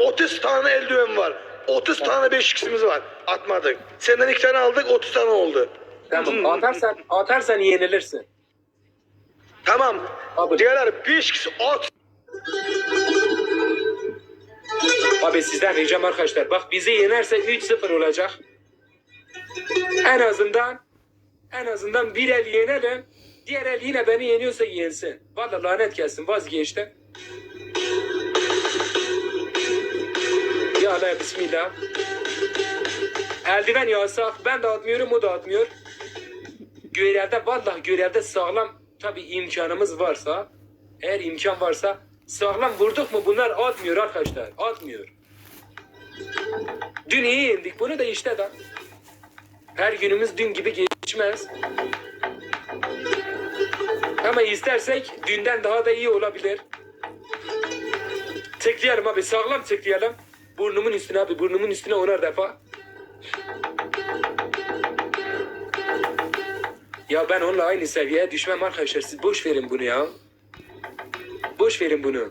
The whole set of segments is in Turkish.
30 tane eldiven var. 30 tane 5x'imiz var. Atmadık. Senden iki tane aldık 30 tane oldu. Tamam atarsan atarsan yenilirsin. Tamam. Abi. Diğerler 5x at. Abi sizden ricam arkadaşlar bak bizi yenerse 3-0 olacak. En azından en azından bir el yenelim. Diğer el yine beni yeniyorsa yensin. Vallahi lanet gelsin vazgeçtim. Allah bismillah. Eldiven yasak. Ben de atmıyorum o da atmıyor. Görevde vallahi görevde sağlam tabi imkanımız varsa eğer imkan varsa sağlam vurduk mu bunlar atmıyor arkadaşlar. Atmıyor. Dün iyi yendik bunu da işte da. Her günümüz dün gibi geçmez. Ama istersek dünden daha da iyi olabilir. Tıklayalım abi sağlam tıklayalım. Burnumun üstüne abi burnumun üstüne onar defa. Ya ben onunla aynı seviyeye düşmem arkadaşlar. Siz boş verin bunu ya. Boş verin bunu.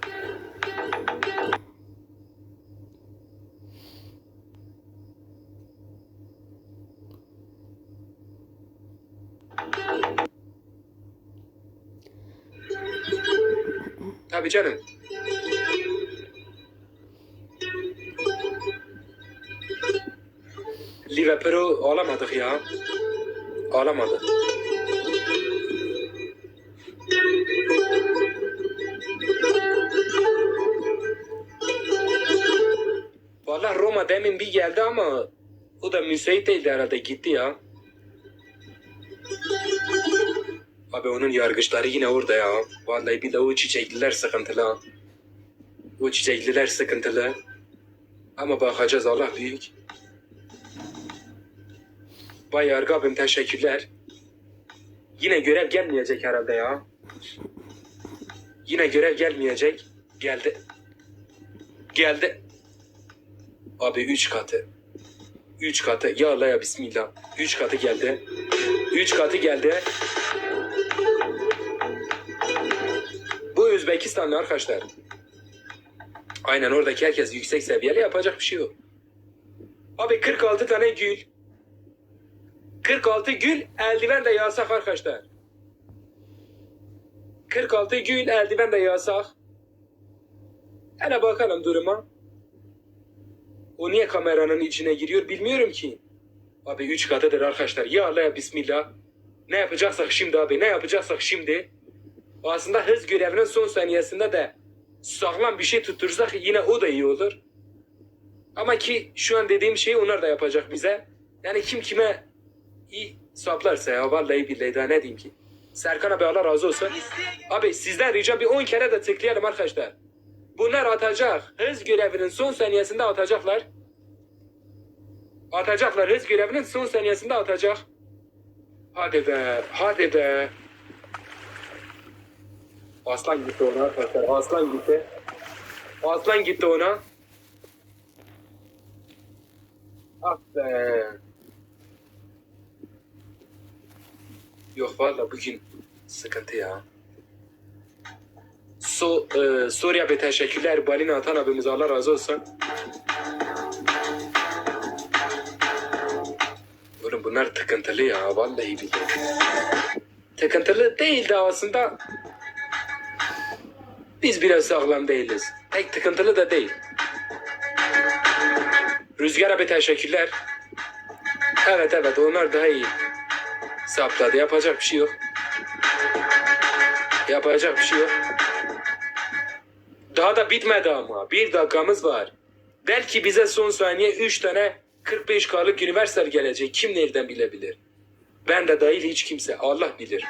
Tabii canım. Liverpool'u alamadık ya. Alamadık. Vallahi Roma demin bir geldi ama o da müsait değildi herhalde gitti ya. Abi onun yargıçları yine orada ya. Vallahi bir de o çiçekliler sıkıntılı. O çiçekliler sıkıntılı. Ama bakacağız Allah büyük. Vay yargı abim teşekkürler. Yine görev gelmeyecek herhalde ya. Yine görev gelmeyecek. Geldi. Geldi. Abi üç katı. Üç katı. Ya Allah ya bismillah. Üç katı geldi. Üç katı geldi. Bu Özbekistanlı arkadaşlar. Aynen oradaki herkes yüksek seviyeli yapacak bir şey yok. Abi 46 tane gül. 46 gül eldiven de yasak arkadaşlar. 46 gül eldiven de yasak. Hele bakalım duruma. O niye kameranın içine giriyor bilmiyorum ki. Abi 3 katıdır arkadaşlar. Ya Allah ya Bismillah. Ne yapacaksak şimdi abi ne yapacaksak şimdi. Aslında hız görevinin son saniyesinde de sağlam bir şey tuttursak yine o da iyi olur. Ama ki şu an dediğim şeyi onlar da yapacak bize. Yani kim kime iyi saplarsa ya vallahi billahi daha ne diyeyim ki. Serkan abi Allah razı olsun. Abi sizden ricam bir 10 kere de tıklayalım arkadaşlar. Bunlar atacak. Hız görevinin son saniyesinde atacaklar. Atacaklar. Hız görevinin son saniyesinde atacak. Hadi be. Hadi be. Aslan gitti ona arkadaşlar. Aslan gitti. Aslan gitti ona. Ah be. Yok valla bugün sıkıntı ya. So, e, Suriye bir teşekkürler. Balina atan abimiz Allah razı olsun. Oğlum bunlar tıkıntılı ya. Vallahi billahi. Tıkıntılı değil de aslında biz biraz sağlam değiliz. Pek tıkıntılı da değil. Rüzgar abi teşekkürler. Evet evet onlar daha iyi. Sapladı yapacak bir şey yok. Yapacak bir şey yok. Daha da bitmedi ama. Bir dakikamız var. Belki bize son saniye 3 tane 45K'lık üniversiteler gelecek. Kim nereden bilebilir? Ben de dahil hiç kimse. Allah bilir.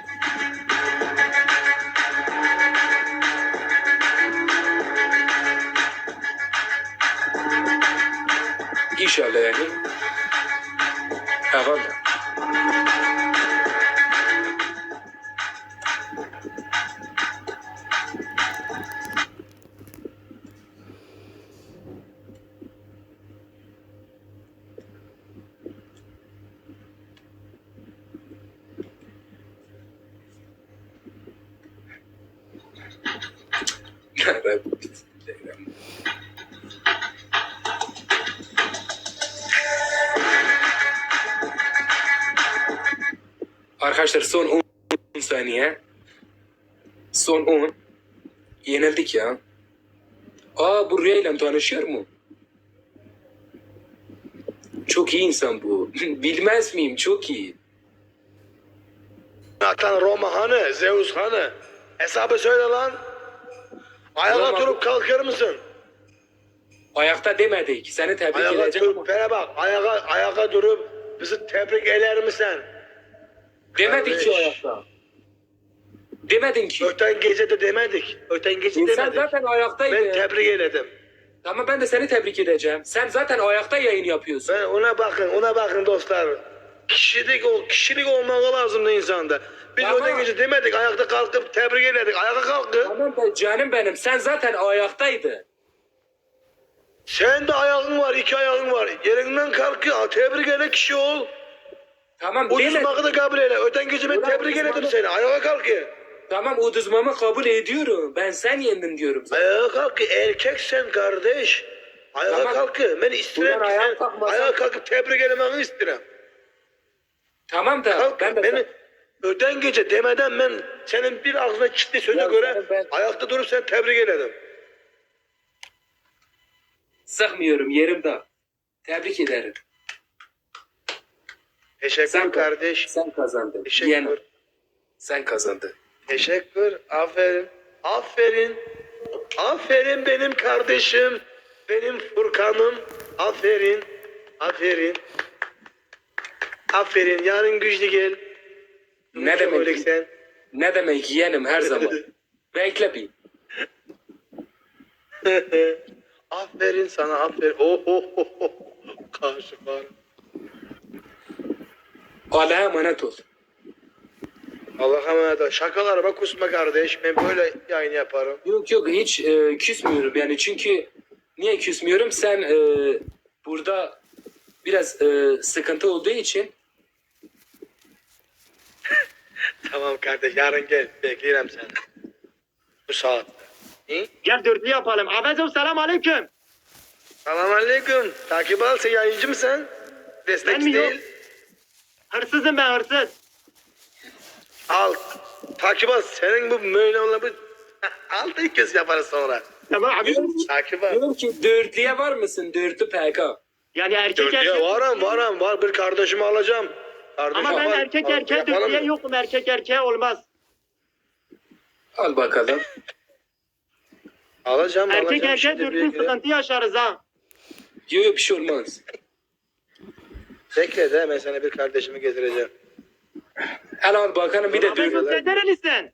İnşallah yani. Ha Arkadaşlar son 10 saniye. Son 10. Yenildik ya. Aa bu Rüya ile tanışıyor mu? Çok iyi insan bu. Bilmez miyim? Çok iyi. Aklan Roma hanı, Zeus hanı. Hesabı söyle lan. Ayağa durup kalkar mısın? Ayakta demedik. Seni tebrik Ayağa edeceğim ama. durup, bana bak, ayağa, ayağa durup bizi tebrik eder misin? Demedik ki Kardeş. ayakta. Demedin ki. Öten gece de demedik. Öten gece İnsan demedik. zaten ayaktaydın. Ben tebrik eledim. Tamam ben de seni tebrik edeceğim. Sen zaten ayakta yayın yapıyorsun. Ben ona bakın, ona bakın dostlar. Kişilik o kişilik olmalı lazımdı insanda. Biz Ama- öten gece demedik, ayakta kalkıp tebrik eledik. Ayağa kalkın. Tamam da canım benim. Sen zaten ayaktaydın. Sen de ayağın var, iki ayağın var. Yerinden kalk, ya, tebrik ele kişi ol. Tamam Ucuz demedim. bakı da kabul eyle. Öten gece ben Ulan tebrik ucuz eledim bakı- seni. Ayağa kalk ya. Tamam uduzmamı kabul ediyorum. Ben sen yendin diyorum zaten. Ayağa kalk. Erkek sen kardeş. Ayağa Tamam. kalk. Ben isterim Ulan ki ayağa sen kalkmasan- ayağa kalkıp tebrik elemeni isterim. Tamam da Kalk. ben de beni öten gece demeden ben senin bir ağzına çıktı söze Ya göre ben- ayakta durup sen tebrik eledim. sıkmıyorum yerimde. Tebrik ederim. Teşekkür Sen kardeş. Sen kazandın. Teşekkür. Yeğenim, Sen kazandın. Teşekkür. Aferin. Aferin. Aferin benim kardeşim. Benim Furkan'ım. Aferin. Aferin. Aferin. Yarın güçlü gel. Ne demek? Öyle sen. Ne demek yeğenim her zaman. Bekle bir. aferin sana aferin. Oh oh oh oh. Karşı var. Allah'a emanet ol. Allah'a emanet ol. Şakalarıma kusma kardeş. Ben böyle yayın yaparım. Yok yok hiç e, küsmüyorum yani çünkü niye küsmüyorum sen e, burada biraz e, sıkıntı olduğu için Tamam kardeş yarın gel. Beklerim seni. Bu saatte. İyi? Gel dörtlü yapalım. Abezim selam aleyküm. Selam aleyküm. Takip al sen yayıncı mısın? Destekçi Ben mi yok? değil. Hırsızım ben hırsız. Al. Takip al. Senin bu böyle olan bu altı kez yaparız sonra. Tamam abi. Takip al. diyorum ki dörtlüye var mısın? Dörtlü PK. Yani erkek Dörtlüye erkek. varım varım var bir kardeşimi alacağım. Kardeşim Ama ben erkek erkeğe mı? yokum. Erkek erkeğe olmaz. Al bakalım. Alacağım Erkek alacağım. erkeğe dörtlü bir- sıkıntı yaşarız ha. Yok yok bir şey olmaz. Bekle de ben sana bir kardeşimi getireceğim. Al al bakalım bir de Abezim dört. sen nerelisin?